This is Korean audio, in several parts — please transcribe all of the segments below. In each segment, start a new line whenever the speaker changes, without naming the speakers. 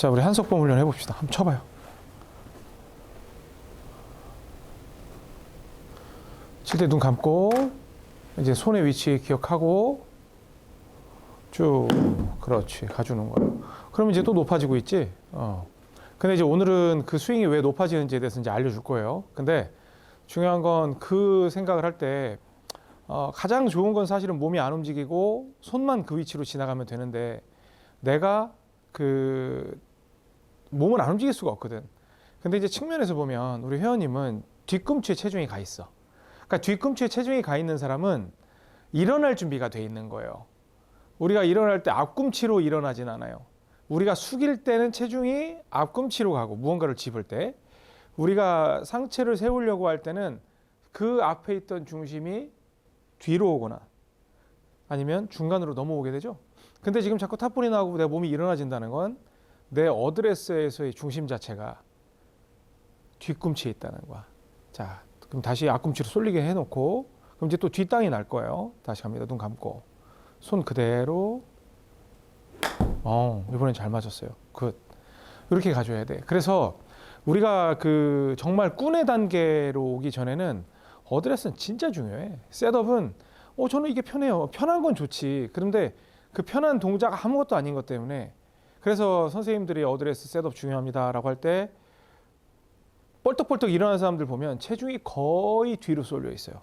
자, 우리 한석범 훈련 해봅시다. 한번 쳐봐요. 칠 때 눈 감고 이제 손의 위치 기억하고 쭉 그렇지 가주는 거야. 그러면 이제 또 높아지고 있지. 어. 근데 이제 오늘은 그 스윙이 왜 높아지는지에 대해서 이제 알려줄 거예요. 근데 중요한 건 그 생각을 할 때 어, 가장 좋은 건 사실은 몸이 안 움직이고 손만 그 위치로 지나가면 되는데 내가 그 몸을 안 움직일 수가 없거든. 근데 이제 측면에서 보면 우리 회원님은 뒤꿈치에 체중이 가 있어. 그러니까 뒤꿈치에 체중이 가 있는 사람은 일어날 준비가 돼 있는 거예요. 우리가 일어날 때 앞꿈치로 일어나진 않아요. 우리가 숙일 때는 체중이 앞꿈치로 가고 무언가를 짚을 때 우리가 상체를 세우려고 할 때는 그 앞에 있던 중심이 뒤로 오거나 아니면 중간으로 넘어오게 되죠. 근데 지금 자꾸 탑볼이 나오고 내 몸이 일어나진다는 건 내 어드레스에서의 중심 자체가 뒤꿈치에 있다는 거야. 자, 그럼 다시 앞꿈치로 쏠리게 해놓고 그럼 이제 또 뒷땅이 날 거예요. 다시 갑니다. 눈 감고 손 그대로 어 이번엔 잘 맞았어요. 굿 이렇게 가져야 돼. 그래서 우리가 그 정말 꾼의 단계로 오기 전에는 어드레스는 진짜 중요해. 셋업은 어 저는 이게 편해요. 편한 건 좋지. 그런데 그 편한 동작 아무것도 아닌 것 때문에 그래서 선생님들이 어드레스 셋업 중요합니다라고 할 때 뻘떡뻘떡 일어나는 사람들 보면 체중이 거의 뒤로 쏠려 있어요.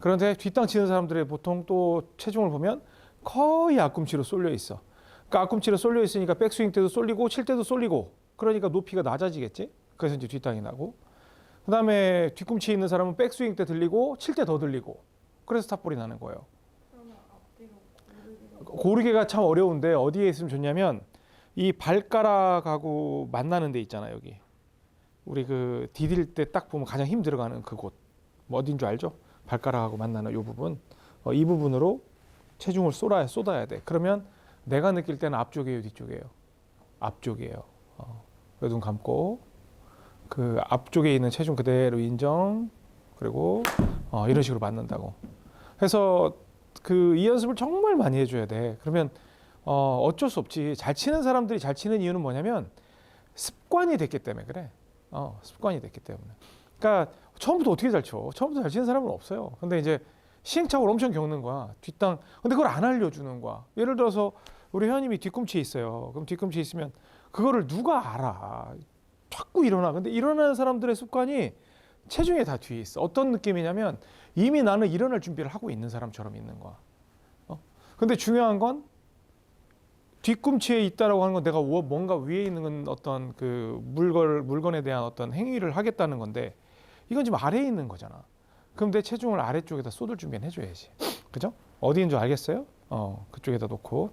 그런데 뒷땅 치는 사람들의 보통 또 체중을 보면 거의 앞꿈치로 쏠려 있어. 그러니까 앞꿈치로 쏠려 있으니까 백스윙 때도 쏠리고 칠 때도 쏠리고 그러니까 높이가 낮아지겠지. 그래서 이제 뒷땅이 나고 그다음에 뒤꿈치에 있는 사람은 백스윙 때 들리고 칠 때 더 들리고 그래서 탑볼이 나는 거예요. 고르기가 참 어려운데 어디에 있으면 좋냐면 이 발가락하고 만나는 데 있잖아요 여기. 우리 그 디딜 때 딱 보면 가장 힘 들어가는 그곳. 뭐 어딘 줄 알죠? 발가락하고 만나는 이 부분. 어, 이 부분으로 체중을 쏟아야 쏟아야 돼. 그러면 내가 느낄 때는 앞쪽이에요 뒤쪽이에요? 앞쪽이에요. 어, 눈 감고. 그 앞쪽에 있는 체중 그대로 인정. 그리고 어, 이런 식으로 맞는다고. 해서 그 이 연습을 정말 많이 해줘야 돼. 그러면 어, 어쩔 수 없지. 잘 치는 사람들이 잘 치는 이유는 뭐냐면 습관이 됐기 때문에 그래. 어, 습관이 됐기 때문에. 그러니까 처음부터 어떻게 잘 쳐? 처음부터 잘 치는 사람은 없어요. 근데 이제 시행착오를 엄청 겪는 거야. 뒷땅. 근데 그걸 안 알려주는 거야. 예를 들어서 우리 회원님이 뒤꿈치에 있어요. 그럼 뒤꿈치에 있으면 그거를 누가 알아? 자꾸 일어나. 근데 일어나는 사람들의 습관이 체중에 다 뒤에 있어. 어떤 느낌이냐면 이미 나는 일어날 준비를 하고 있는 사람처럼 있는 거야. 어? 근데 중요한 건 뒤꿈치에 있다라고 하는 건 내가 워- 뭔가 위에 있는 건 어떤 그 물건 물건에 대한 어떤 행위를 하겠다는 건데 이건 지금 아래에 있는 거잖아. 그럼 내 체중을 아래쪽에다 쏟을 준비는 해줘야지. 그죠? 어디인 줄 알겠어요? 어, 그쪽에다 놓고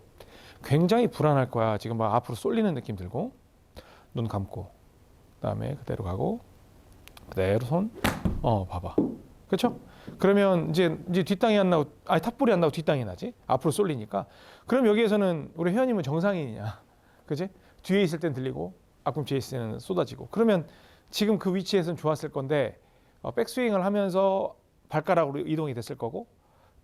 굉장히 불안할 거야. 지금 막 앞으로 쏠리는 느낌 들고 눈 감고 그다음에 그대로 가고 그대로 손, 어, 봐봐. 그렇죠? 그러면 이제 이제 뒷땅이 안 나고, 아니 탑볼이 안 나고 뒷땅이 나지? 앞으로 쏠리니까. 그럼 여기에서는 우리 회원님은 정상인이냐? 그지? 뒤에 있을 땐 들리고 앞꿈치에 있을 때는 쏟아지고. 그러면 지금 그 위치에서는 좋았을 건데 어, 백스윙을 하면서 발가락으로 이동이 됐을 거고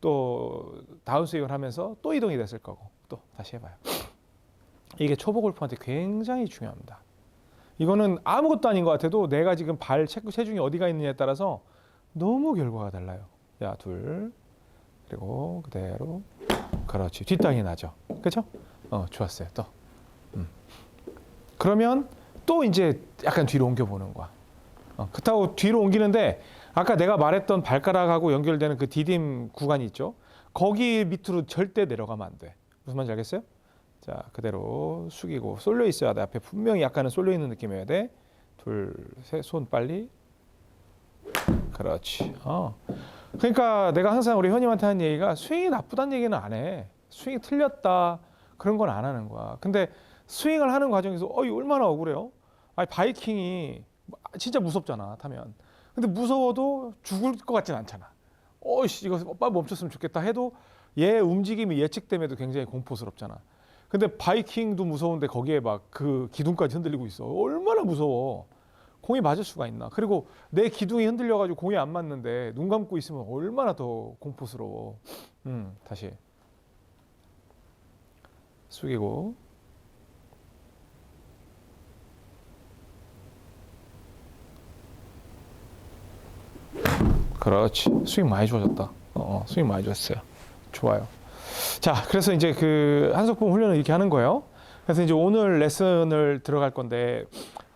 또 다운스윙을 하면서 또 이동이 됐을 거고 또 다시 해봐요. 이게 초보 골프한테 굉장히 중요합니다. 이거는 아무것도 아닌 것 같아도 내가 지금 발 체- 체중이 어디가 있느냐에 따라서 너무 결과가 달라요. 야, 둘. 그리고 그대로. 그렇지. 뒷땅이 나죠. 그렇죠? 어, 좋았어요. 또. 음. 그러면 또 이제 약간 뒤로 옮겨 보는 거야. 어, 그렇다고 뒤로 옮기는데 아까 내가 말했던 발가락하고 연결되는 그 디딤 구간이 있죠. 거기 밑으로 절대 내려가면 안 돼. 무슨 말인지 알겠어요? 자, 그대로 숙이고 쏠려 있어야 돼. 앞에 분명히 약간은 쏠려 있는 느낌이어야 돼. 둘, 셋, 손 빨리. 그렇지. 어. 그러니까 내가 항상 우리 현님한테 하는 얘기가 스윙이 나쁘다는 얘기는 안 해. 스윙이 틀렸다 그런 건 안 하는 거야. 근데 스윙을 하는 과정에서 어이 얼마나 억울해요. 아니 바이킹이 진짜 무섭잖아 타면. 근데 무서워도 죽을 것 같진 않잖아. 어이씨 이거 빨리 멈췄으면 좋겠다 해도 얘 움직임이 예측됨에도 굉장히 공포스럽잖아. 근데 바이킹도 무서운데 거기에 막 그 기둥까지 흔들리고 있어. 얼마나 무서워. 공이 맞을 수가 있나? 그리고 내 기둥이 흔들려가지고 공이 안 맞는데 눈 감고 있으면 얼마나 더 공포스러워. 음, 다시. 숙이고. 그렇지. 스윙 많이 좋아졌다. 어, 어 스윙 많이 좋았어요. 좋아요. 자, 그래서 이제 그 한석봉 훈련을 이렇게 하는 거예요. 그래서 이제 오늘 레슨을 들어갈 건데,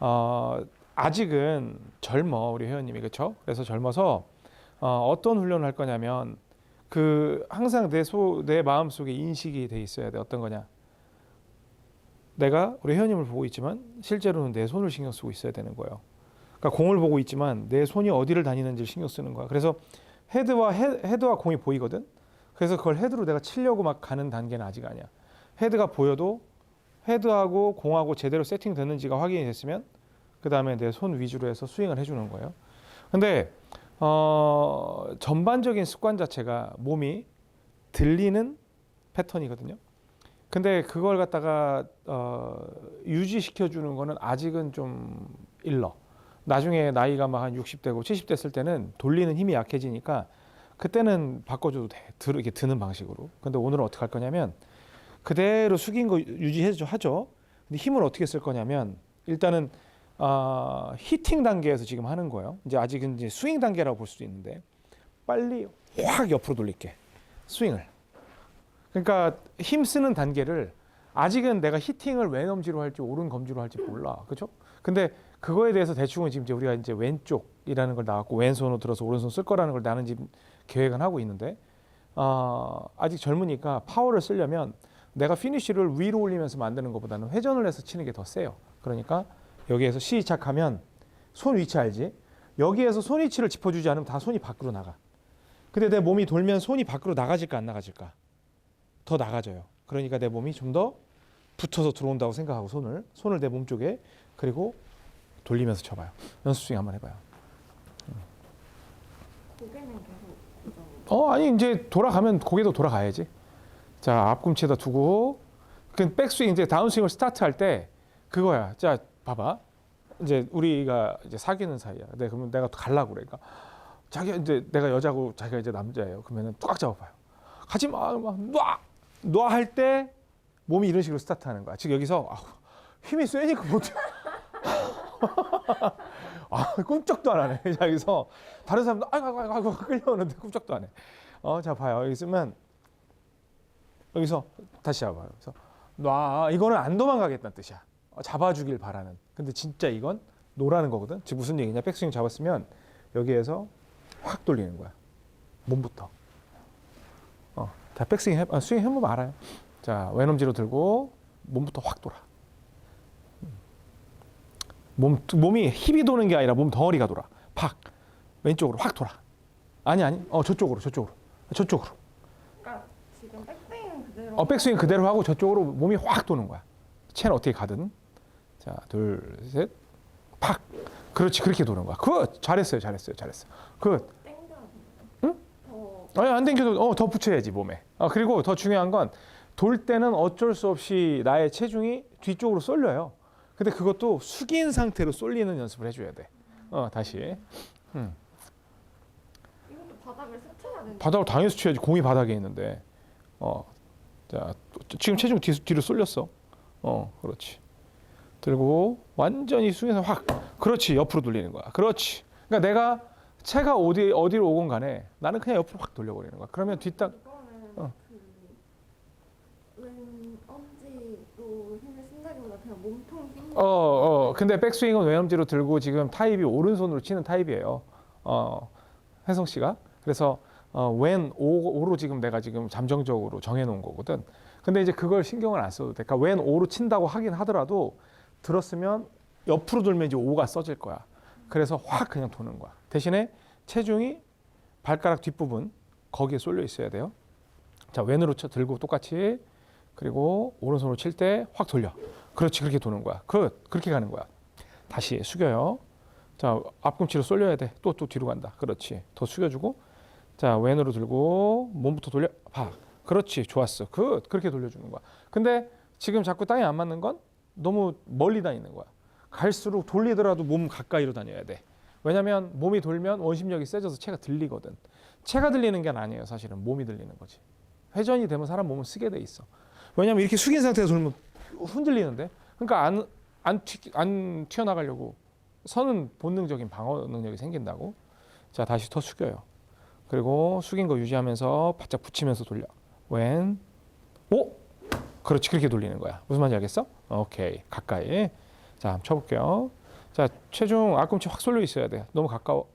어, 아직은 젊어 우리 회원님이 그렇죠? 그래서 젊어서 어, 어떤 훈련을 할 거냐면 그 항상 내 소 내 마음 속에 인식이 돼 있어야 돼. 어떤 거냐? 내가 우리 회원님을 보고 있지만 실제로는 내 손을 신경 쓰고 있어야 되는 거예요. 그러니까 공을 보고 있지만 내 손이 어디를 다니는지 신경 쓰는 거야. 그래서 헤드와 헤, 헤드와 공이 보이거든. 그래서 그걸 헤드로 내가 치려고 막 가는 단계는 아직 아니야. 헤드가 보여도 헤드하고 공하고 제대로 세팅됐는지가 확인이 됐으면 그 다음에 내 손 위주로 해서 스윙을 해주는 거예요. 근데 어, 전반적인 습관 자체가 몸이 들리는 패턴이거든요. 근데 그걸 갖다가 어, 유지시켜 주는 거는 아직은 좀 일러. 나중에 나이가 막 한 60대고 70 됐을 때는 돌리는 힘이 약해지니까 그때는 바꿔줘도 돼. 들, 이렇게 드는 방식으로. 근데 오늘은 어떻게 할 거냐면 그대로 숙인 거 유지해줘 하죠. 근데 힘을 어떻게 쓸 거냐면 일단은 아, 히팅 단계에서 지금 하는 거예요. 이제 아직은 이제 스윙 단계라고 볼 수도 있는데 빨리 확 옆으로 돌릴게. 스윙을. 그러니까 힘 쓰는 단계를 아직은 내가 히팅을 왼 엄지로 할지 오른 검지로 할지 몰라. 그렇죠? 근데 그거에 대해서 대충은 지금 이제 우리가 이제 왼쪽이라는 걸 나왔고 왼손으로 들어서 오른손 쓸 거라는 걸 나는 지금 계획은 하고 있는데 어, 아직 젊으니까 파워를 쓰려면 내가 피니쉬를 위로 올리면서 만드는 것보다는 회전을 해서 치는 게 더 세요. 그러니까 여기에서 시작하면 손 위치 알지? 여기에서 손 위치를 짚어주지 않으면 다 손이 밖으로 나가. 근데 내 몸이 돌면 손이 밖으로 나가질까 안 나가질까? 더 나가져요. 그러니까 내 몸이 좀 더 붙어서 들어온다고 생각하고 손을 손을 내 몸 쪽에 그리고 돌리면서 쳐봐요. 연습 중에 한번 해봐요. 어 아니 이제 돌아가면 고개도 돌아가야지. 자 앞꿈치에다 두고 그 백스윙 이제 다운스윙을 스타트할 때 그거야. 자 봐봐. 이제 우리가 이제 사귀는 사이야. 네 그러면 내가 갈라고 그러니까 자기 이제 내가 여자고 자기가 이제 남자예요. 그러면은 꽉 잡아봐요. 가지 마, 막 놔, 놔할 때 몸이 이런 식으로 스타트하는 거야. 지금 여기서 아우, 힘이 세니까 못해. 아, 꿈쩍도 안 하네. 자기서 다른 사람도 아이고 아이고 아이고 끌려오는데 꿈쩍도 안 해. 어, 자 봐요. 여기 있으면 여기서 다시 잡아요. 그래서 놔. 이거는 안 도망가겠다는 뜻이야. 어, 잡아주길 바라는. 근데 진짜 이건 노라는 거거든. 지금 무슨 얘기냐? 백스윙 잡았으면 여기에서 확 돌리는 거야. 몸부터. 어, 다 백스윙 해, 아, 스윙 해보면 알아요. 자, 왼엄지로 들고 몸부터 확 돌아. 몸 몸이 힙이 도는 게 아니라 몸 덩어리가 돌아. 팍 왼쪽으로 확 돌아. 아니 아니. 어 저쪽으로 저쪽으로 저쪽으로.
그러니까 지금 백스윙 그대로.
어 백스윙 그대로 하고 저쪽으로 몸이 확 도는 거야. 채는 어떻게 가든. 자, 둘, 셋. 팍. 그렇지. 그렇게 도는 거야. 그 잘했어요. 잘했어요. 잘했어. 그
땡겨야 돼.
응?
더
아니 안 당겨도 어 더 붙여야지 몸에. 아 그리고 더 중요한 건 돌 때는 어쩔 수 없이 나의 체중이 뒤쪽으로 쏠려요. 근데 그것도 숙인 상태로 쏠리는 연습을 해줘야 돼. 어 다시. 음.
이것도 바닥을 스쳐야 되는.
바닥을 당연히 쳐야지 공이 바닥에 있는데. 어. 자 또- 지금 체중 뒤, 뒤로 쏠렸어. 어 그렇지. 들고 완전히 숙여서 확. 그렇지 옆으로 돌리는 거야. 그렇지. 그러니까 내가 채가 어디 어디로 오건 간에 나는 그냥 옆으로 확 돌려버리는 거야. 그러면 뒷땅 어.
힘.
어, 어. 근데 백스윙은 왼엄지로 들고 지금 타입이 오른손으로 치는 타입이에요. 어, 혜성 씨가. 그래서 어, 왼 오, 오로 지금 내가 지금 잠정적으로 정해놓은 거거든. 근데 이제 그걸 신경을 안 써도 돼. 그러니까 왼 오로 친다고 하긴 하더라도 들었으면 옆으로 돌면 이제 오가 써질 거야. 그래서 확 그냥 도는 거야. 대신에 체중이 발가락 뒷부분 거기에 쏠려 있어야 돼요. 자 왼으로 쳐 들고 똑같이 그리고 오른손으로 칠 때 확 돌려. 그렇지 그렇게 도는 거야. 그 그렇게 가는 거야. 다시 숙여요. 자 앞꿈치로 쏠려야 돼. 또 또 뒤로 간다. 그렇지. 더 숙여주고 자 왼으로 들고 몸부터 돌려. 봐. 그렇지 좋았어. 그 그렇게 돌려주는 거야. 근데 지금 자꾸 땅에 안 맞는 건 너무 멀리 다니는 거야. 갈수록 돌리더라도 몸 가까이로 다녀야 돼. 왜냐하면 몸이 돌면 원심력이 세져서 채가 들리거든. 채가 들리는 게 아니에요. 사실은 몸이 들리는 거지. 회전이 되면 사람 몸은 쓰게 돼 있어. 왜냐하면 이렇게 숙인 상태에서 돌면 흔들리는데. 그러니까 안, 안, 튀, 안 튀어나가려고 선은 본능적인 방어 능력이 생긴다고. 자 다시 더 숙여요. 그리고 숙인 거 유지하면서 바짝 붙이면서 돌려. 왼. 오. 그렇지 그렇게 돌리는 거야. 무슨 말인지 알겠어? 오케이 가까이. 자 한번 쳐볼게요. 자 체중 앞꿈치 확 쏠려 있어야 돼. 너무 가까워.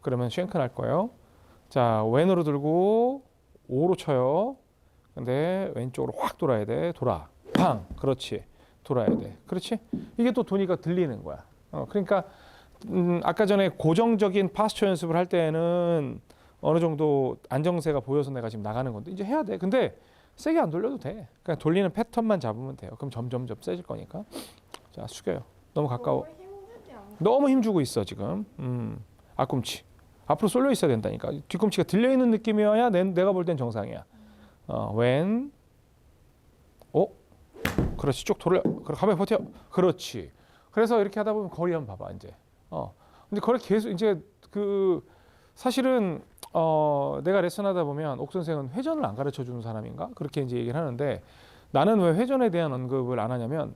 그러면 쉔크 날 거예요. 자 왼으로 들고 오로 쳐요. 근데 왼쪽으로 확 돌아야 돼. 돌아. 팡. 그렇지. 돌아야 돼. 그렇지? 이게 또 도니까 들리는 거야. 어, 그러니까 음, 아까 전에 고정적인 파스처 연습을 할 때는 어느 정도 안정세가 보여서 내가 지금 나가는 건데 이제 해야 돼. 근데 세게 안 돌려도 돼. 그냥 돌리는 패턴만 잡으면 돼요. 그럼 점점점 세질 거니까. 자 숙여요. 너무 가까워.
너무
힘주고 있어 지금. 음, 앞꿈치 앞으로 쏠려 있어야 된다니까. 뒤꿈치가 들려 있는 느낌이어야 내, 내가 볼 땐 정상이야. 어, 왼, 오, 그렇지 쭉 돌려. 그래 가만히 버텨. 그렇지. 그래서 이렇게 하다 보면 거리 한번 봐봐 이제. 어, 근데 거리 계속 이제 그 사실은 어 내가 레슨하다 보면 옥 선생은 회전을 안 가르쳐 주는 사람인가 그렇게 이제 얘기를 하는데 나는 왜 회전에 대한 언급을 안 하냐면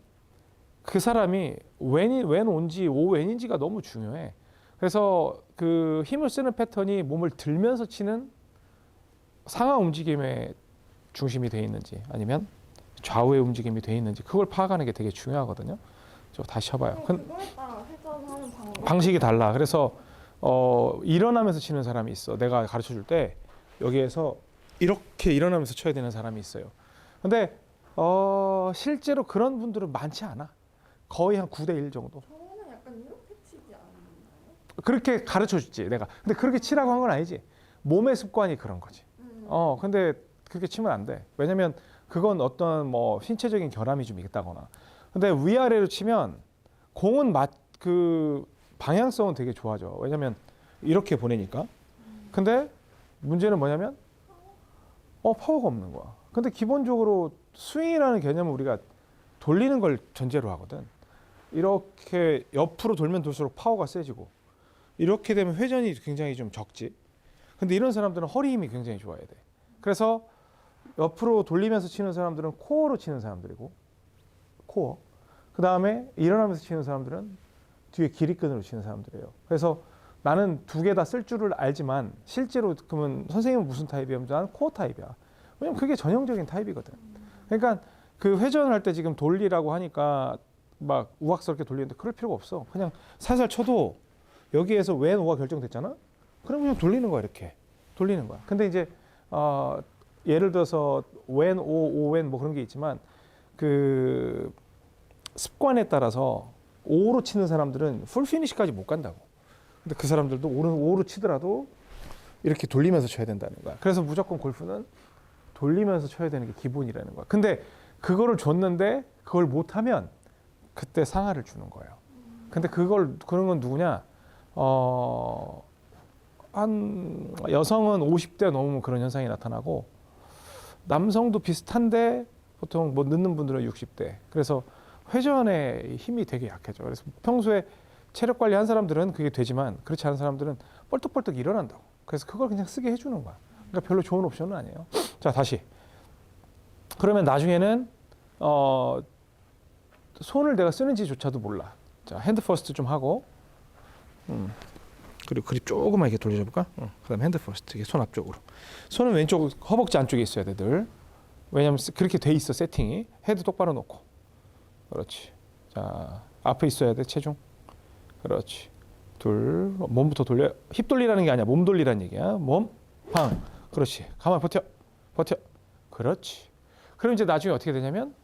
그 사람이 왼이 왼 온지 오 왼인지가 너무 중요해. 그래서 그 힘을 쓰는 패턴이 몸을 들면서 치는 상하 움직임의 중심이 돼 있는지 아니면 좌우의 움직임이 돼 있는지 그걸 파악하는 게 되게 중요하거든요. 저 다시 쳐봐요. 근-
방법.
방식이 달라. 그래서 어, 일어나면서 치는 사람이 있어. 내가 가르쳐 줄 때 여기에서 이렇게 일어나면서 쳐야 되는 사람이 있어요. 근데 어, 실제로 그런 분들은 많지 않아. 거의 한 9대 1 정도.
저는 약간 이렇게 치지 않나요?
그렇게 가르쳐 줬지, 내가. 근데 그렇게 치라고 한 건 아니지. 몸의 습관이 그런 거지.
음.
어, 근데 그렇게 치면 안 돼. 왜냐면 그건 어떤 뭐 신체적인 결함이 좀 있다거나. 근데 위아래로 치면 공은 맞, 그 방향성은 되게 좋아져. 왜냐면 이렇게 보내니까. 근데 문제는 뭐냐면 어, 파워가 없는 거야. 근데 기본적으로 스윙이라는 개념은 우리가 돌리는 걸 전제로 하거든. 이렇게 옆으로 돌면 돌수록 파워가 세지고 이렇게 되면 회전이 굉장히 좀 적지. 근데 이런 사람들은 허리 힘이 굉장히 좋아야 돼. 그래서 옆으로 돌리면서 치는 사람들은 코어로 치는 사람들이고 코어. 그 다음에 일어나면서 치는 사람들은 뒤에 기립근으로 치는 사람들이에요. 그래서 나는 두 개 다 쓸 줄을 알지만 실제로 그러면 선생님은 무슨 타입이냐면 나는 코어 타입이야. 왜냐면 그게 전형적인 타입이거든. 그러니까 그 회전을 할때 지금 돌리라고 하니까 막 우악스럽게 돌리는데 그럴 필요가 없어. 그냥 살살 쳐도 여기에서 왼 오가 결정됐잖아. 그럼 그냥 돌리는 거야 이렇게 돌리는 거야. 근데 이제 어, 예를 들어서 왼 오, 오왼 뭐 그런 게 있지만 그 습관에 따라서 오로 치는 사람들은 풀 피니시까지 못 간다고. 근데 그 사람들도 오른 오로 치더라도 이렇게 돌리면서 쳐야 된다는 거야. 그래서 무조건 골프는 돌리면서 쳐야 되는 게 기본이라는 거야. 근데 그거를 줬는데 그걸 못 하면 그때 상하를 주는 거예요. 근데 그걸 그런 건 누구냐? 어, 한 여성은 50대 넘으면 그런 현상이 나타나고 남성도 비슷한데 보통 뭐 늦는 분들은 60대. 그래서 회전의 힘이 되게 약해져. 그래서 평소에 체력 관리 한 사람들은 그게 되지만 그렇지 않은 사람들은 뻘떡뻘떡 일어난다고. 그래서 그걸 그냥 쓰게 해주는 거야. 그러니까 별로 좋은 옵션은 아니에요. 자 다시. 그러면 나중에는 어, 손을 내가 쓰는지조차도 몰라. 자 핸드 퍼스트 좀 하고. 음. 그리고 그립 조금만 이렇게 돌려줘 볼까? 응. 그다음 핸드 퍼스트 이게 손 앞쪽으로. 손은 왼쪽 허벅지 안쪽에 있어야 돼 늘. 왜냐면 스- 그렇게 돼 있어 세팅이. 헤드 똑바로 놓고. 그렇지. 자 앞에 있어야 돼 체중. 그렇지. 둘 몸부터 돌려. 힙 돌리라는 게 아니야. 몸 돌리라는 얘기야. 몸 팡. 그렇지. 가만 버텨. 버텨. 그렇지. 그럼 이제 나중에 어떻게 되냐면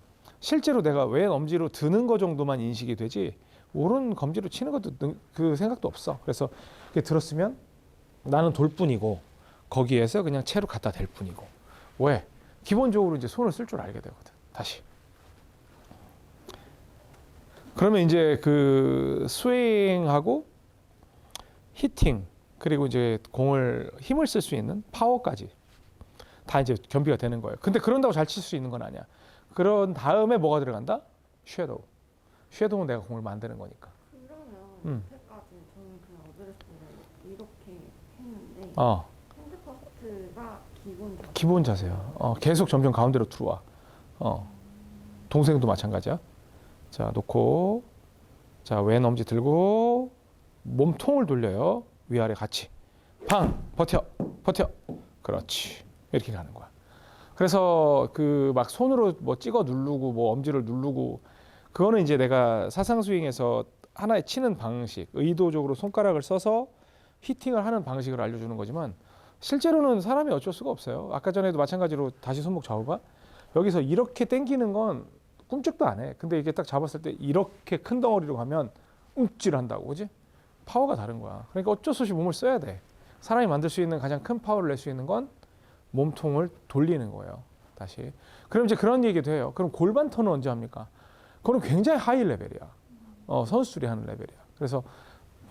실제로 내가 왼 엄지로 드는 거 정도만 인식이 되지 오른 검지로 치는 것도 능- 그 생각도 없어. 그래서 이렇게 들었으면 나는 돌 뿐이고 거기에서 그냥 채로 갖다 댈 뿐이고 왜 기본적으로 이제 손을 쓸 줄 알게 되거든. 다시. 그러면 이제 그 스윙하고 히팅 그리고 이제 공을 힘을 쓸 수 있는 파워까지 다 이제 겸비가 되는 거예요. 근데 그런다고 잘 칠 수 있는 건 아니야. 그런 다음에 뭐가 들어간다? 섀도우. 섀도우는 내가 공을 만드는 거니까.
그러면
음.
여태까지 저는 그냥 어드레스를 이렇게 했는데
어,
핸드 퍼스트가 기본 자세.
기본 자세야. 어, 계속 점점 가운데로 들어와. 어, 동생도 마찬가지야. 자, 놓고, 자, 왼 엄지 들고, 몸통을 돌려요. 위아래 같이. 방 버텨! 버텨! 그렇지. 이렇게 가는 거야. 그래서 그 막 손으로 뭐 찍어 누르고 뭐 엄지를 누르고 그거는 이제 내가 사상 스윙에서 하나의 치는 방식 의도적으로 손가락을 써서 히팅을 하는 방식을 알려주는 거지만 실제로는 사람이 어쩔 수가 없어요. 아까 전에도 마찬가지로 다시 손목 잡아봐 여기서 이렇게 당기는 건 꿈쩍도 안 해 근데 이게 딱 잡았을 때 이렇게 큰 덩어리로 가면 움찔한다고 그지 파워가 다른 거야 그러니까 어쩔 수 없이 몸을 써야 돼 사람이 만들 수 있는 가장 큰 파워를 낼 수 있는 건 몸통을 돌리는 거예요. 다시. 그럼 이제 그런 얘기도 해요. 그럼 골반 턴은 언제 합니까? 그거는 굉장히 하이 레벨이야. 어, 선수들이 하는 레벨이야. 그래서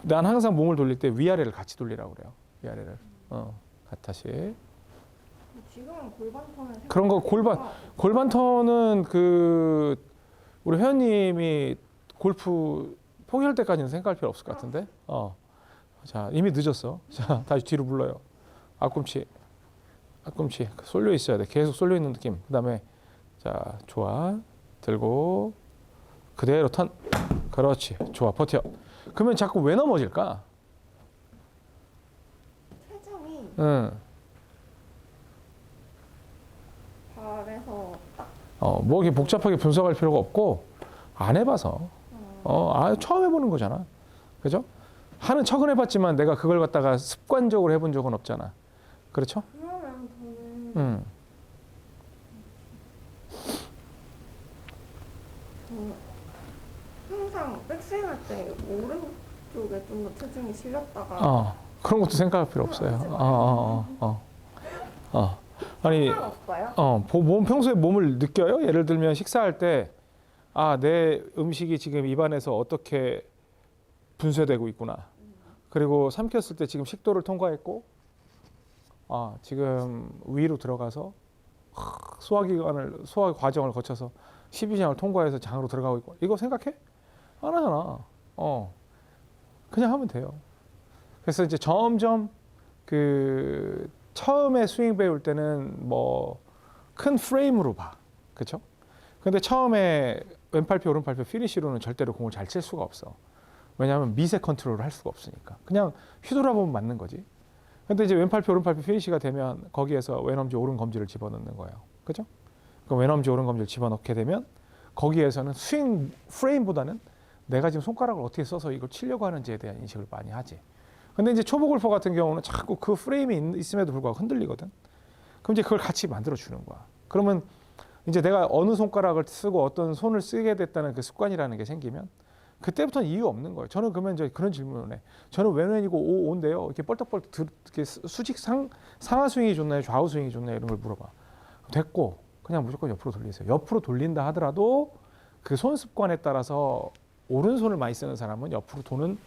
난 항상 몸을 돌릴 때 위아래를 같이 돌리라고 그래요. 위아래를. 어, 다시.
지금은 골반 턴을
그런 거 골반- 골반 턴은 그 우리 회원님이 골프 포기할 때까지는 생각할 필요 없을 것 같은데. 어. 자, 이미 늦었어. 자, 다시 뒤로 불러요. 앞꿈치. 앞꿈치 쏠려 있어야 돼. 계속 쏠려 있는 느낌. 그다음에 자, 좋아. 들고 그대로 턴. 그렇지. 좋아. 버텨. 그러면 자꾸 왜 넘어질까?
최점이
응.
딱
어, 뭐 이렇게 복잡하게 분석할 필요가 없고 안 해봐서.
어,
어, 아, 처음 해보는 거잖아. 그죠? 하는 척은 해봤지만 내가 그걸 갖다가 습관적으로 해본 적은 없잖아. 그렇죠?
그러면 저는
음.
저는 항상 백스윙 할 때 오른쪽에 좀 더 체중이 실렸다가
어, 그런 것도 생각할 필요 없어요. 어, 어, 어, 어. 어. 아니,
상관없어요?
어, 보- 몸 평소에 몸을 느껴요? 예를 들면 식사할 때, 아, 내 음식이 지금 입안에서 어떻게 분쇄되고 있구나. 그리고 삼켰을 때 지금 식도를 통과했고, 아, 지금 위로 들어가서 확 소화기관을 소화 과정을 거쳐서 십이장을 통과해서 장으로 들어가고 있고, 이거 생각해? 안 하잖아. 어, 그냥 하면 돼요. 그래서 이제 점점 그 처음에 스윙 배울 때는 뭐 큰 프레임으로 봐. 그렇죠? 근데 처음에 왼팔표 오른팔표 피니시로는 절대로 공을 잘 칠 수가 없어. 왜냐하면 미세 컨트롤을 할 수가 없으니까. 그냥 휘돌아 보면 맞는 거지. 근데 이제 왼팔표 오른팔표 피니시가 되면 거기에서 왼엄지 오른 검지를 집어넣는 거예요. 그죠? 그럼 왼엄지 오른 검지를 집어넣게 되면 거기에서는 스윙 프레임보다는 내가 지금 손가락을 어떻게 써서 이걸 치려고 하는지에 대한 인식을 많이 하지. 근데 이제 초보 골퍼 같은 경우는 자꾸 그 프레임이 있- 있음에도 불구하고 흔들리거든. 그럼 이제 그걸 같이 만들어 주는 거야. 그러면 이제 내가 어느 손가락을 쓰고 어떤 손을 쓰게 됐다는 그 습관이라는 게 생기면 그때부터는 이유 없는 거예요. 저는 그러면 이제 그런 질문을 해. 저는 왼왼이고 오 오인데요. 이렇게 뻘떡뻘떡 들, 이렇게 수- 수직 상 상하 스윙이 좋나요? 좌우 스윙이 좋나요? 이런 걸 물어봐. 됐고 그냥 무조건 옆으로 돌리세요. 옆으로 돌린다 하더라도 그 손 습관에 따라서 오른손을 많이 쓰는 사람은 옆으로 도는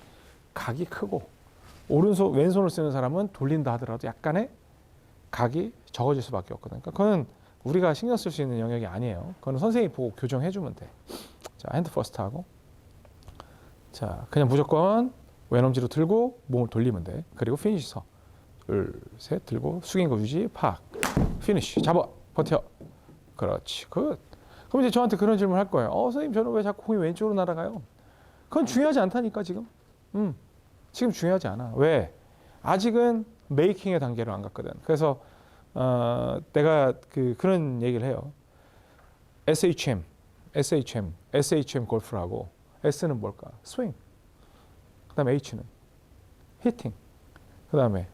각이 크고 오른손 왼손을 쓰는 사람은 돌린다 하더라도 약간의 각이 적어질 수밖에 없거든. 그러니까 그거는 우리가 신경 쓸 수 있는 영역이 아니에요. 그거는 선생님이 보고 교정해 주면 돼. 자, 핸드 퍼스트 하고 자, 그냥 무조건 왼엄지로 들고 몸을 돌리면 돼. 그리고 피니시 서. 둘, 셋 들고 숙인 거 유지. 팍. 피니시. 잡아. 버텨. 그렇지. 굿. 그럼 이제 저한테 그런 질문 할 거예요. 어, 선생님 저는 왜 자꾸 공이 왼쪽으로 날아가요? 그건 중요하지 않다니까 지금. 음. 지금 중요하지 않아. 왜? 아직은 메이킹의 단계로 안 갔거든. 그래서 어, 내가 그 그런 얘기를 해요. SHM, SHM, SHM 골프라고 S는 뭘까? 스윙. 그다음에 H는 히팅. 그다음에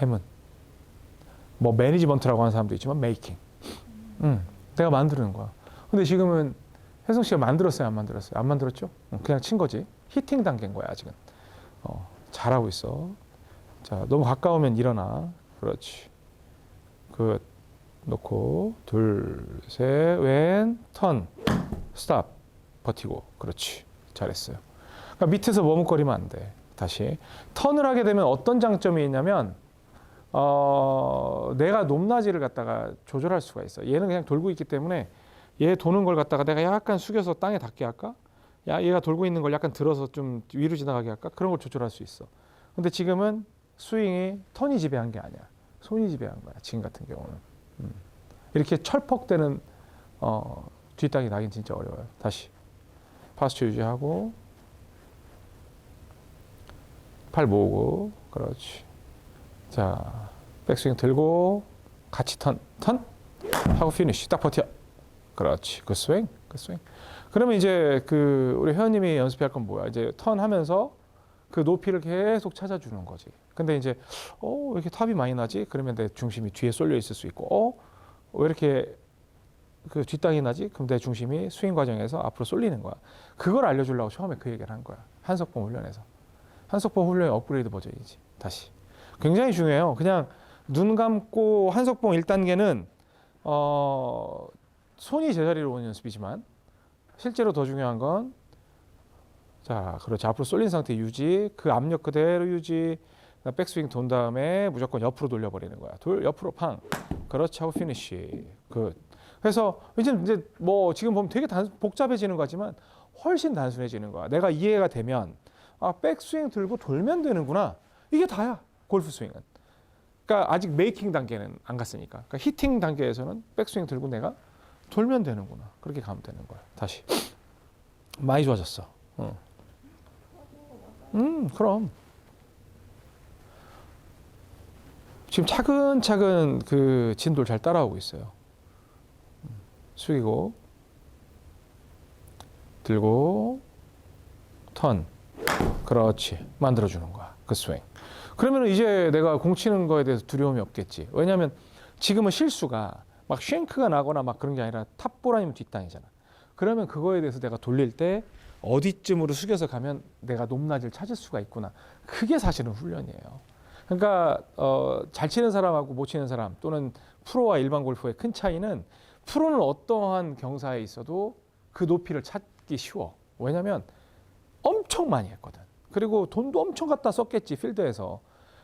M은 뭐 매니지먼트라고 하는 사람도 있지만 메이킹. 음, 내가 만드는 거야. 근데 지금은 혜성 씨가 만들었어요, 안 만들었어요? 안 만들었죠? 응, 그냥 친 거지. 히팅 단계인 거야 아직은. 어, 잘하고 있어. 자, 너무 가까우면 일어나. 그렇지. 그 놓고 둘, 셋, 왼, 턴, 스탑, 버티고. 그렇지. 잘했어요. 그러니까 밑에서 머뭇거리면 안 돼. 다시 턴을 하게 되면 어떤 장점이 있냐면 어, 내가 높낮이를 갖다가 조절할 수가 있어. 얘는 그냥 돌고 있기 때문에 얘 도는 걸 갖다가 내가 약간 숙여서 땅에 닿게 할까? 야, 얘가 돌고 있는 걸 약간 들어서 좀 위로 지나가게 할까? 그런 걸 조절할 수 있어. 근데 지금은 스윙이 턴이 지배한 게 아니야. 손이 지배한 거야. 지금 같은 경우는. 음. 이렇게 철퍽되는 어, 뒷땅이 나긴 진짜 어려워요. 다시 파스처 유지하고 팔 모으고 그렇지. 자 백스윙 들고 같이 턴 턴 하고 피니쉬 딱 버텨. 그렇지. 그 스윙 그 스윙. 그러면 이제 그 우리 회원님이 연습할 건 뭐야? 이제 턴 하면서 그 높이를 계속 찾아주는 거지. 근데 이제 어, 왜 이렇게 탑이 많이 나지? 그러면 내 중심이 뒤에 쏠려 있을 수 있고, 어, 왜 이렇게 그 뒷땅이 나지? 그럼 내 중심이 스윙 과정에서 앞으로 쏠리는 거야. 그걸 알려주려고 처음에 그 얘기를 한 거야. 한석봉 훈련에서. 한석봉 훈련의 업그레이드 버전이지. 다시. 굉장히 중요해요. 그냥 눈 감고 한석봉 1단계는 어, 손이 제자리로 오는 연습이지만 실제로 더 중요한 건 자, 그렇지. 앞으로 쏠린 상태 유지, 그 압력 그대로 유지. 백스윙 돈 다음에 무조건 옆으로 돌려버리는 거야. 돌 옆으로 팡. 그렇지 하고 피니쉬. 굿. 그래서 이제 이제 뭐 지금 보면 되게 단, 복잡해지는 거지만 훨씬 단순해지는 거야. 내가 이해가 되면 아 백스윙 들고 돌면 되는구나. 이게 다야. 골프 스윙은. 그러니까 아직 메이킹 단계는 안 갔으니까. 그러니까 히팅 단계에서는 백스윙 들고 내가 돌면 되는구나. 그렇게 가면 되는 거야. 다시. 많이 좋아졌어. 어. 음, 그럼. 지금 차근차근 그 진도를 잘 따라오고 있어요. 음, 숙이고, 들고, 턴. 그렇지. 만들어주는 거야. 그 스윙. 그러면 이제 내가 공 치는 거에 대해서 두려움이 없겠지. 왜냐하면 지금은 실수가 막 쉔크가 나거나 막 그런 게 아니라 탑볼 아니면 뒷땅이잖아. 그러면 그거에 대해서 내가 돌릴 때 어디쯤으로 숙여서 가면 내가 높낮이를 찾을 수가 있구나. 그게 사실은 훈련이에요. 그러니까 어, 잘 치는 사람하고 못 치는 사람 또는 프로와 일반 골프의 큰 차이는 프로는 어떠한 경사에 있어도 그 높이를 찾기 쉬워. 왜냐하면 엄청 많이 했거든. 그리고 돈도 엄청 갖다 썼겠지 필드에서.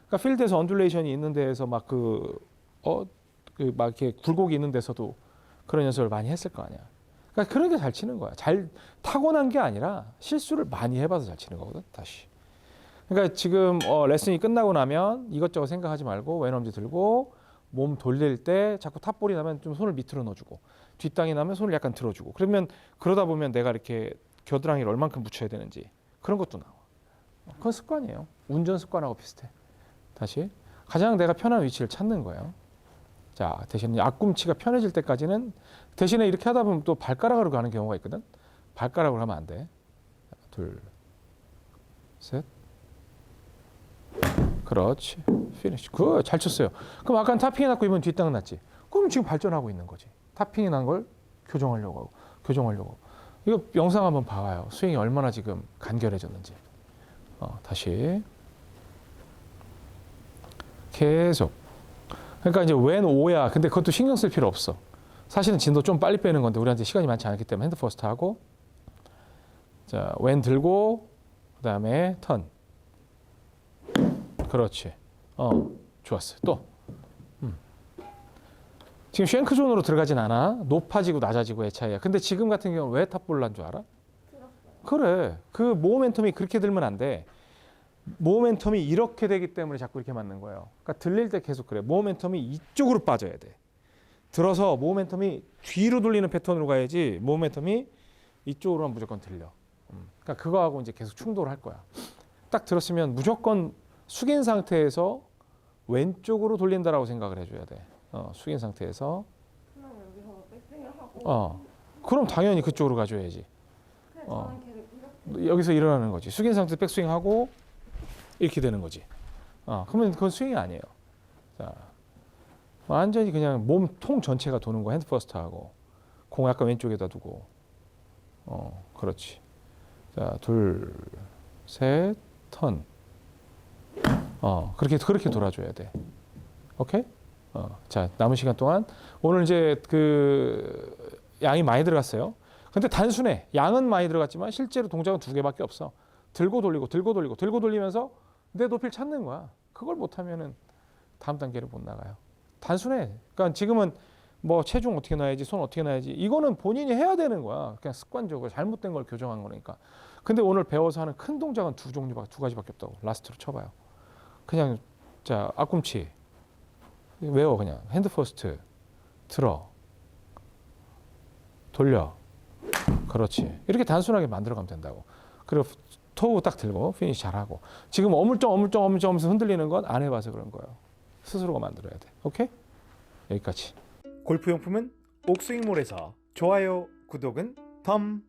그러니까 필드에서 언듈레이션이 있는 데에서 막 그 어 그 막 이렇게 굴곡이 있는 데서도 그런 연습을 많이 했을 거 아니야. 그러니까 그런 게 잘 치는 거야. 잘 타고난 게 아니라 실수를 많이 해봐서 잘 치는 거거든. 다시. 그러니까 지금 어, 레슨이 끝나고 나면 이것저것 생각하지 말고 왼엄지 들고 몸 돌릴 때 자꾸 탑볼이 나면 좀 손을 밑으로 넣어주고 뒷땅이 나면 손을 약간 들어주고 그러면 그러다 보면 내가 이렇게 겨드랑이를 얼만큼 붙여야 되는지 그런 것도 나와. 어, 그건 습관이에요. 운전 습관하고 비슷해. 다시 가장 내가 편한 위치를 찾는 거예요. 자 대신에 앞꿈치가 편해질 때까지는 대신에 이렇게 하다 보면 또 발가락으로 가는 경우가 있거든. 발가락으로 하면 안 돼. 둘, 셋. 그렇지. 피니시. 그 잘 쳤어요. 그럼 아까 타핑이 났고 이번 뒷땅 났지. 그럼 지금 발전하고 있는 거지. 타핑이 난 걸 교정하려고 하고 교정하려고. 이거 영상 한번 봐봐요. 스윙이 얼마나 지금 간결해졌는지. 어, 다시. 계속. 그러니까 이제 웬 오야. 근데 그것도 신경 쓸 필요 없어. 사실은 진도 좀 빨리 빼는 건데 우리한테 시간이 많지 않기 때문에 핸드 퍼스트 하고 자, 웬 들고 그 다음에 턴. 그렇지. 어, 좋았어. 또. 음. 지금 쉔크 존으로 들어가진 않아. 높아지고 낮아지고의 차이야. 근데 지금 같은 경우는 왜 탑볼 난줄 알아? 그래. 그 모멘텀이 그렇게 들면 안 돼. 모멘텀이 이렇게 되기 때문에 자꾸 이렇게 맞는 거예요. 그러니까 들릴 때 계속 그래. 모멘텀이 이쪽으로 빠져야 돼. 들어서 모멘텀이 뒤로 돌리는 패턴으로 가야지 모멘텀이 이쪽으로만 무조건 들려. 음. 그러니까 그거하고 이제 계속 충돌할 거야. 딱 들었으면 무조건 숙인 상태에서 왼쪽으로 돌린다라고 생각을 해줘야 돼. 어, 숙인 상태에서.
하고
어. 그럼 당연히 그쪽으로 가줘야지. 어. 여기서 일어나는 거지. 숙인 상태 백스윙 하고 이렇게 되는 거지. 어, 그러면 그건 스윙이 아니에요. 자, 완전히 그냥 몸 통 전체가 도는 거 핸드 퍼스트 하고 공 약간 왼쪽에다 두고. 어, 그렇지. 자, 둘, 셋, 턴. 어, 그렇게 그렇게 돌아줘야 돼. 오케이? 어, 자, 남은 시간 동안 오늘 이제 그 양이 많이 들어갔어요. 근데 단순해. 양은 많이 들어갔지만 실제로 동작은 두 개밖에 없어. 들고 돌리고 들고 돌리고 들고 돌리면서 내 높이를 찾는 거야. 그걸 못하면은 다음 단계를 못 나가요. 단순해. 그러니까 지금은 뭐 체중 어떻게 놔야지, 손 어떻게 놔야지 이거는 본인이 해야 되는 거야. 그냥 습관적으로 잘못된 걸 교정한 거니까. 근데 오늘 배워서 하는 큰 동작은 두 종류밖에 두 가지밖에 없다고. 라스트로 쳐봐요. 그냥 자 앞꿈치 외워 그냥 핸드 퍼스트 들어 돌려 그렇지 이렇게 단순하게 만들어가면 된다고 그리고 토우 딱 들고 피니시 잘하고 지금 어물쩡 어물쩡 어물쩡 하면서 흔들리는 건 안 해봐서 그런 거예요. 스스로가 만들어야 돼. 오케이? 여기까지.
골프용품은 옥스윙몰에서 좋아요, 구독은 덤